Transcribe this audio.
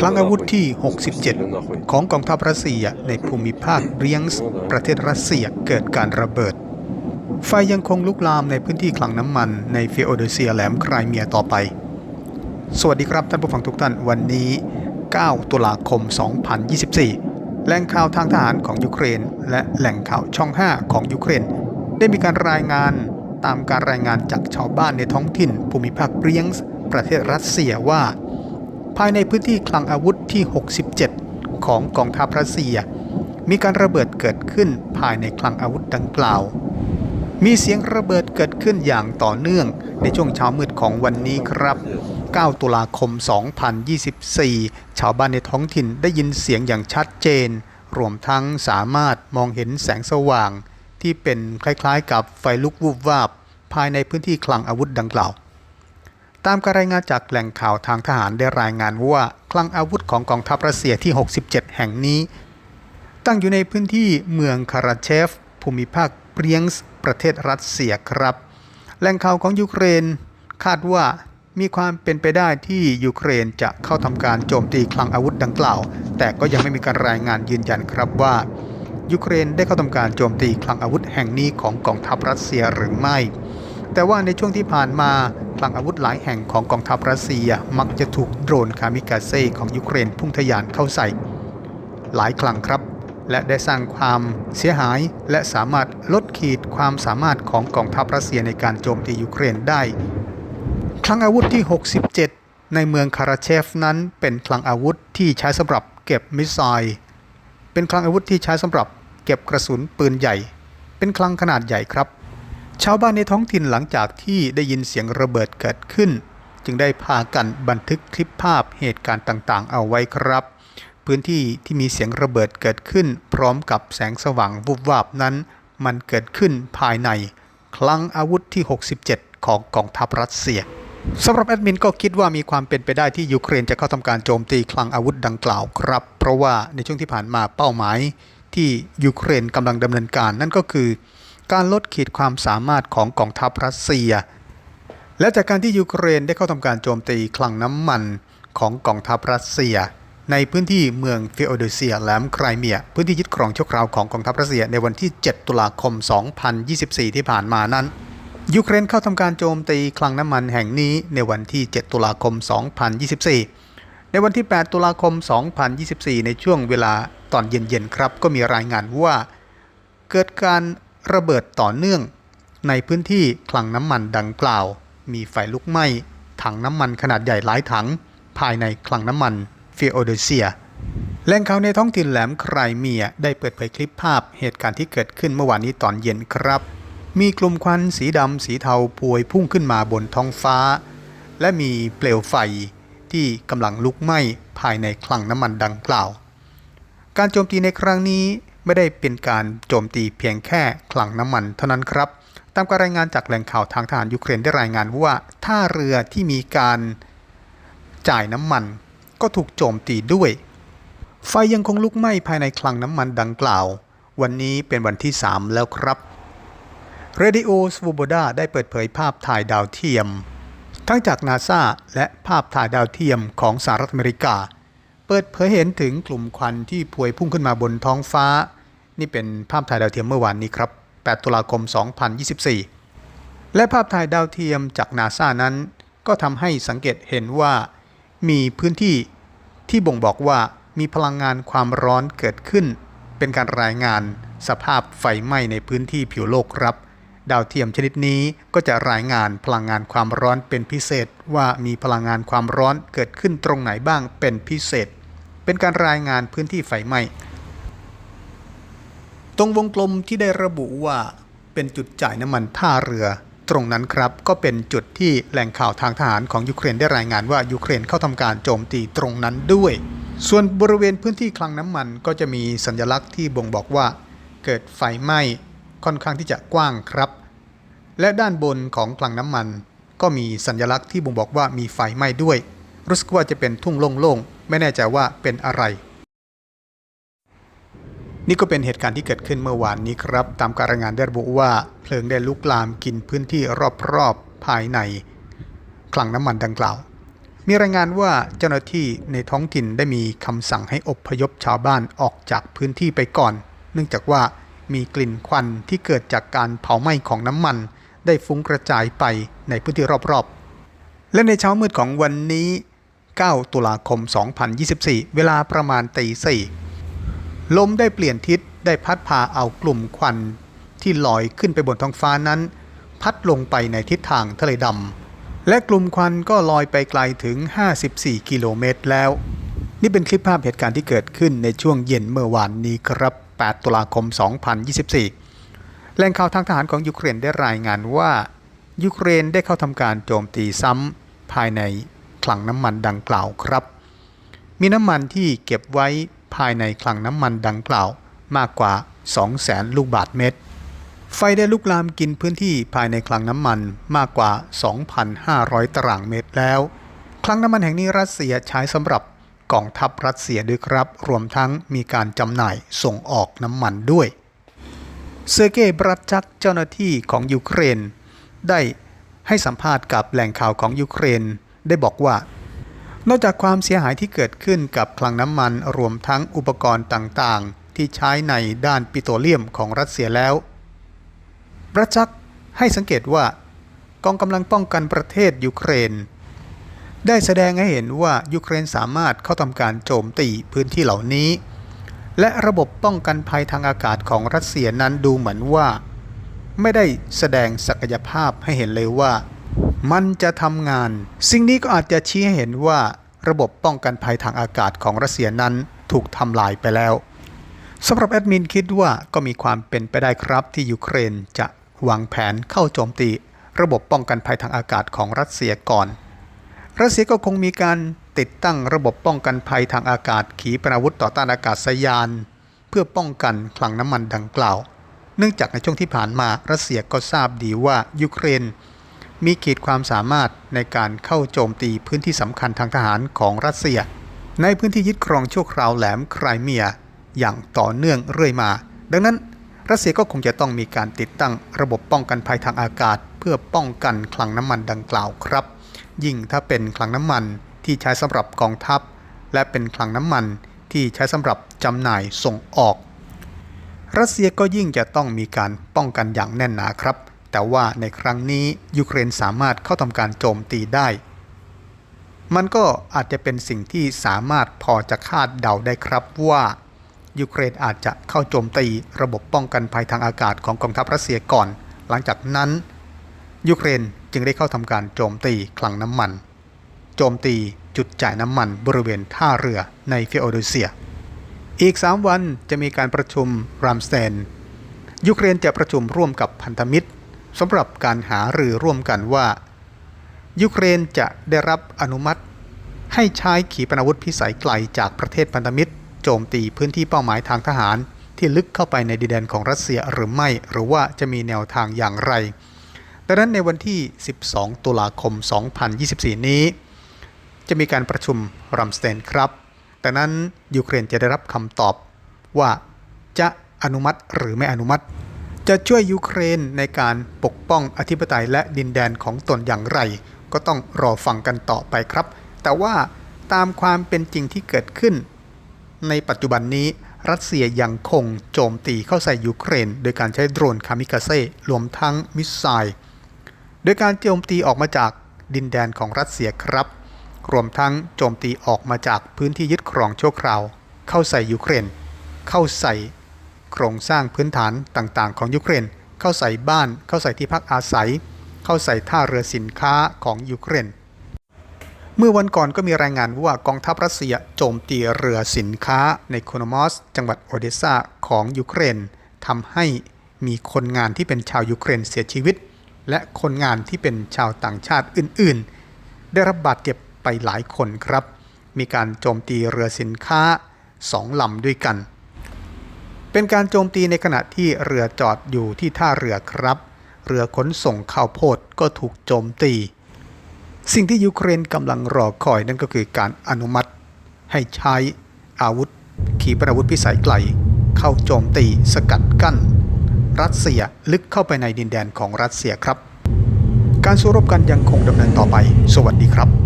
คลังอาวุธที่ 67 ของกองทัพรัสเซียในภูมิภาคเรียงส์ประเทศรัสเซียเกิดการระเบิด ไฟยังคงลุกลามในพื้นที่คลังน้ำมันในฟิโอเดเซียแหลมไครเมียต่อไป สวัสดีครับท่านผู้ฟังทุกท่านวันนี้ 9 ตุลาคม 2024 แหล่งข่าวทางทหารของยูเครน และแหล่งข่าวช่อง 5 ของยูเครน ได้มีการรายงานตามการรายงานจากชาวบ้านในท้องถิ่นภูมิภาคเรียงส์ประเทศรัสเซียว่า ภายในพื้นที่คลังอาวุธที่ 67 ของกองทัพรัสเซีย มีการระเบิดเกิดขึ้นภายในคลังอาวุธดังกล่าว มีเสียงระเบิดเกิดขึ้นอย่างต่อเนื่องในช่วงเช้ามืดของวันนี้ครับ 9 ตุลาคม 2024 ชาวบ้านในท้องถิ่นได้ยินเสียงอย่างชัดเจน รวมทั้งสามารถมองเห็นแสงสว่าง ที่เป็นคล้ายๆ กับไฟลุกวูบวาบภายในพื้นที่คลังอาวุธดังกล่าว ตามการรายงานจากแหล่งข่าวทางทหารได้รายงานว่า คลังอาวุธของกองทัพรัสเซียที่ 67 แห่งนี้ ตั้งอยู่ในพื้นที่เมืองคาราเชฟ ภูมิภาคเปรียงส์ประเทศรัสเซียครับ แหล่งข่าวของยูเครนคาดว่ามีความเป็นไปได้ที่ยูเครนจะเข้าทำการโจมตีคลังอาวุธดังกล่าว แต่ก็ยังไม่มีการรายงานยืนยันครับว่ายูเครนได้เข้าทำการโจมตีคลังอาวุธแห่งนี้ของกองทัพรัสเซียหรือไม่ แต่ว่าในช่วงที่ผ่านมา คลังอาวุธหลายแห่งของกองทัพรัสเซียมักจะถูกโดรนคามิกาเซ่ของยูเครนพุ่งทะยานเข้าใส่ หลายครั้งครับ และได้สร้างความเสียหายและสามารถลดขีดความสามารถของกองทัพรัสเซียในการโจมตียูเครนได้คลังอาวุธที่ 67 ในเมืองคาราเชฟนั้นเป็นคลังอาวุธที่ใช้สำหรับเก็บมิสไซล์เป็นคลังอาวุธที่ใช้สำหรับเก็บกระสุนปืนใหญ่ เป็นคลังขนาดใหญ่ครับ ชาวบ้านในท้องถิ่นหลังจากที่ได้ยินเสียงระเบิดเกิดขึ้น จึงได้พากันบันทึกคลิปภาพเหตุการณ์ต่างๆ เอาไว้ครับ พื้นที่ที่มีเสียงระเบิดเกิดขึ้น พร้อมกับแสงสว่างวุบวาบนั้น มันเกิดขึ้นภายใน คลังอาวุธที่ 67 ของกองทัพรัสเซียสำหรับแอดมินก็คิดว่ามีความเป็นไปได้ที่ยูเครนจะเข้าทำการโจมตีคลังอาวุธดังกล่าวครับ เพราะว่าในช่วงที่ผ่านมาเป้าหมายที่ยูเครนกำลังดำเนินการนั่นก็คือ การลดขีดความสามารถของกองทัพรัสเซีย และจากการที่ยูเครนได้เข้าทำการโจมตีคลังน้ำมันของกองทัพรัสเซีย ในพื้นที่เมืองฟิโอเดเซียแหลมไครเมีย พื้นที่ยึดครองชั่วคราวของกองทัพรัสเซียในวันที่ 7 ตุลาคม 2024 ที่ผ่านมานั้นยูเครนเข้าทำการโจมตีคลังน้ำมันแห่งนี้ในวันที่ 7 ตุลาคม 2024 ในวันที่ 8 ตุลาคม 2024 ในช่วงเวลาตอนเย็นๆ ครับ ก็มีรายงานว่า เกิดการ ระเบิดต่อเนื่อง ในพื้นที่คลังน้ำมันดังกล่าว มีไฟลุกไหม้ถังน้ำมันขนาดใหญ่หลายถัง ภายในคลังน้ำมันฟิโอเดเซียแหล่งข่าวในท้องถิ่นแหลมไครเมียได้เปิดเผยคลิปภาพเหตุการณ์ที่เกิดขึ้นเมื่อวานนี้ตอนเย็นครับ มีกลุ่มควันสีดำสีเทาพวยพุ่งขึ้นมาบนท้องฟ้า และมีเปลวไฟที่กำลังลุกไหม้ภายในคลังน้ำมันดังกล่าว การโจมตีในครั้งนี้ ไม่ได้เป็นการโจมตีเพียงแค่คลังน้ำมันเท่านั้นครับ ตามการรายงานจากแหล่งข่าวทางทหารยูเครนได้รายงานว่าท่าเรือที่มีการจ่ายน้ำมัน ก็ถูกโจมตีด้วย ไฟยังคงลุกไหม้ภายในคลังน้ำมันดังกล่าว วันนี้เป็นวันที่ 3 แล้วครับเรดิโอสวูโบดาได้เปิดเผยภาพถ่ายดาวเทียม ทั้งจากนาซาและภาพถ่ายดาวเทียมของสหรัฐอเมริกา เปิดเผยเห็นถึงกลุ่มควันที่พวยพุ่งขึ้นมาบนท้องฟ้า นี่เป็นภาพถ่ายดาวเทียมเมื่อวานนี้ครับ 8 ตุลาคม 2024 และภาพถ่ายดาวเทียมจากนาซานั้น ก็ทำให้สังเกตเห็นว่า มีพื้นที่ที่บ่งบอกว่ามีพลังงานความร้อนเกิดขึ้น เป็นการรายงานสภาพไฟไหม้ในพื้นที่ผิวโลกครับ ดาวเทียมชนิดนี้ก็จะรายงานพลังงานความร้อนเป็นพิเศษ ว่ามีพลังงานความร้อนเกิดขึ้นตรงไหนบ้างเป็นพิเศษ เป็นการรายงานพื้นที่ไฟไหม้ ตรงวงกลมที่ได้ระบุว่าเป็นจุดจ่ายน้ำมันท่าเรือ ตรงนั้นครับก็เป็นจุดที่แหล่งข่าวทางทหารของยูเครนได้รายงานว่ายูเครนเข้าทำการโจมตีตรงนั้นด้วย ส่วนบริเวณพื้นที่คลังน้ำมันก็จะมีสัญลักษณ์ที่บ่งบอกว่า เกิดไฟไหม้ค่อนข้างที่จะกว้างครับ และด้านบนของคลังน้ำมัน ก็มีสัญลักษณ์ที่บ่งบอกว่ามีไฟไหม้ด้วย รู้สึกว่าจะเป็นทุ่งโล่งๆไม่แน่ใจว่าเป็นอะไร นี่ก็เป็นเหตุการณ์ที่เกิดขึ้นเมื่อวานนี้ครับ ตามการรายงานได้ระบุว่าเพลิงได้ลุกลามกินพื้นที่รอบๆภายใน คลังน้ำมันดังกล่าว มีรายงานว่าเจ้าหน้าที่ในท้องถิ่นได้มีคำสั่งให้อพยพชาวบ้านออกจากพื้นที่ไปก่อน เนื่องจากว่ามีกลิ่นควันที่เกิดจากการเผาไหม้ของน้ำมัน ได้ฟุ้งกระจายไปในพื้นที่รอบๆ และในเช้ามืดของวันนี้ 9 ตุลาคม 2024 เวลาประมาณตีสี่ ลมได้เปลี่ยนทิศได้พัดพาเอากลุ่มควันที่ลอยขึ้นไปบนท้องฟ้านั้น พัดลงไปในทิศทางทะเลดำและกลุ่มควันก็ลอยไปไกลถึง 54 กิโลเมตรแล้ว นี่เป็นคลิปภาพเหตุการณ์ที่เกิดขึ้นในช่วงเย็นเมื่อวานนี้ครับ 8 ตุลาคม 2024 แหล่งข่าวทางทหารของยูเครนได้รายงานว่ายูเครนได้เข้าทำการโจมตีซ้ำภายในคลังน้ำมันดังกล่าวครับ มีน้ำมันที่เก็บไว้ ภายในคลังน้ำมันดังกล่าวมากกว่า 200,000 ลูกบาทเมตร ไฟได้ลุกลามกินพื้นที่ภายในคลังน้ำมันมากกว่า 2,500 ตารางเมตรแล้ว คลังน้ำมันแห่งนี้รัสเซียใช้สำหรับกองทัพรัสเซียด้วยครับ รวมทั้งมีการจำหน่ายส่งออกน้ำมันด้วย เซอร์เกย์บรัตจักเจ้าหน้าที่ของยูเครน ได้ให้สัมภาษณ์กับแหล่งข่าวของยูเครน ได้บอกว่า นอกจากความเสียหายที่เกิดขึ้นกับคลังน้ำมันรวมทั้งอุปกรณ์ต่างๆ ที่ใช้ในด้านปิโตรเลียมของรัสเซียแล้วประจักษ์ให้สังเกตว่ากองกำลังป้องกันประเทศยูเครน ได้แสดงให้เห็นว่ายูเครนสามารถเข้าทำการโจมตีพื้นที่เหล่านี้ และระบบป้องกันภัยทางอากาศของรัสเซียนั้นดูเหมือนว่า ไม่ได้แสดงศักยภาพให้เห็นเลยว่า มันจะทำงาน สิ่งนี้ก็อาจจะชี้ให้เห็นว่าระบบป้องกันภัยทางอากาศของรัสเซียนั้นถูกทำลายไปแล้วสำหรับแอดมินคิดว่าก็มีความเป็นไปได้ครับที่ยูเครนจะวางแผนเข้าโจมตี ระบบป้องกันภัยทางอากาศของรัสเซียก่อน รัสเซียก็คงมีการติดตั้งระบบป้องกันภัยทางอากาศขีปนาวุธต่อต้านอากาศยาน เพื่อป้องกันคลังน้ำมันดังกล่าว เนื่องจากในช่วงที่ผ่านมารัสเซียก็ทราบดีว่ายูเครน มีขีดความสามารถในการเข้าโจมตีพื้นที่สำคัญทางทหารของรัสเซีย ในพื้นที่ยึดครองชั่วคราวแหลมไครเมีย อย่างต่อเนื่องเรื่อยมา ดังนั้น รัสเซียก็คงจะต้องมีการติดตั้งระบบป้องกันภัยทางอากาศ เพื่อป้องกันคลังน้ำมันดังกล่าวครับ ยิ่งถ้าเป็นคลังน้ำมันที่ใช้สำหรับกองทัพ และเป็นคลังน้ำมันที่ใช้สำหรับจำหน่ายส่งออก รัสเซียก็ยิ่งจะต้องมีการป้องกันอย่างแน่นหนาครับ แต่ว่าในครั้งนี้ยูเครนสามารถเข้าทำการโจมตีได้ มันก็อาจจะเป็นสิ่งที่สามารถพอจะคาดเดาได้ครับว่ายูเครนอาจจะเข้าโจมตีระบบป้องกันภัยทางอากาศของกองทัพรัสเซียก่อน หลังจากนั้น ยูเครนจึงได้เข้าทำการโจมตีคลังน้ำมัน โจมตีจุดจ่ายน้ำมันบริเวณท่าเรือในฟิโอโดเซีย อีก 3 วันจะมีการประชุมรามสเตนยูเครนจะประชุมร่วมกับพันธมิตร สำหรับการหารือร่วมกันว่า ยูเครนจะได้รับอนุมัติ ให้ใช้ขีปนาวุธพิสัยไกลจากประเทศพันธมิตร โจมตีพื้นที่เป้าหมายทางทหาร ที่ลึกเข้าไปในดินแดนของรัสเซียหรือไม่ หรือว่าจะมีแนวทางอย่างไรดังนั้นในวันที่ 12 ตุลาคม 2024 นี้ จะมีการประชุมรัมสเตนครับแต่นั้นยูเครนจะได้รับคำตอบว่าจะอนุมัติหรือไม่อนุมัติ จะช่วยยูเครนในการปกป้องอธิปไตยและดินแดนของตนอย่างไร ก็ต้องรอฟังกันต่อไปครับ แต่ว่าตามความเป็นจริงที่เกิดขึ้น ในปัจจุบันนี้รัสเซียยังคงโจมตีเข้าใส่ยูเครน โดยการใช้โดรนคามิกาเซ่รวมทั้งมิสไซล์โดยการโจมตีออกมาจากดินแดนของรัสเซียครับ รวมทั้งโจมตีออกมาจากพื้นที่ยึดครองชั่วคราว เข้าใส่ยูเครน เข้าใส่ โครงสร้างพื้นฐานต่างๆ ของยูเครน เข้าใส่บ้าน เข้าใส่ที่พักอาศัย เข้าใส่ท่าเรือสินค้าของยูเครน เมื่อวันก่อนก็มีรายงานว่ากองทัพรัสเซียโจมตีเรือสินค้าในโคโนมอส จังหวัดโอเดซาของยูเครนทำให้มีคนงานที่เป็นชาวยูเครนเสียชีวิต และคนงานที่เป็นชาวต่างชาติอื่น ๆ ได้รับบาดเจ็บไปหลายคนครับ มีการโจมตีเรือสินค้าสองลำด้วยกัน เป็นการโจมตีในขณะที่เรือจอดอยู่ที่ท่าเรือครับ เรือขนส่งข้าวโพดก็ถูกโจมตี สิ่งที่ยูเครนกำลังรอคอยนั่นก็คือการอนุมัติ ให้ใช้อาวุธ ขีปนาวุธพิสัยไกล เข้าโจมตีสกัดกั้น รัสเซียลึกเข้าไปในดินแดนของรัสเซียครับ การสู้รบกันยังคงดำเนินต่อไป สวัสดีครับ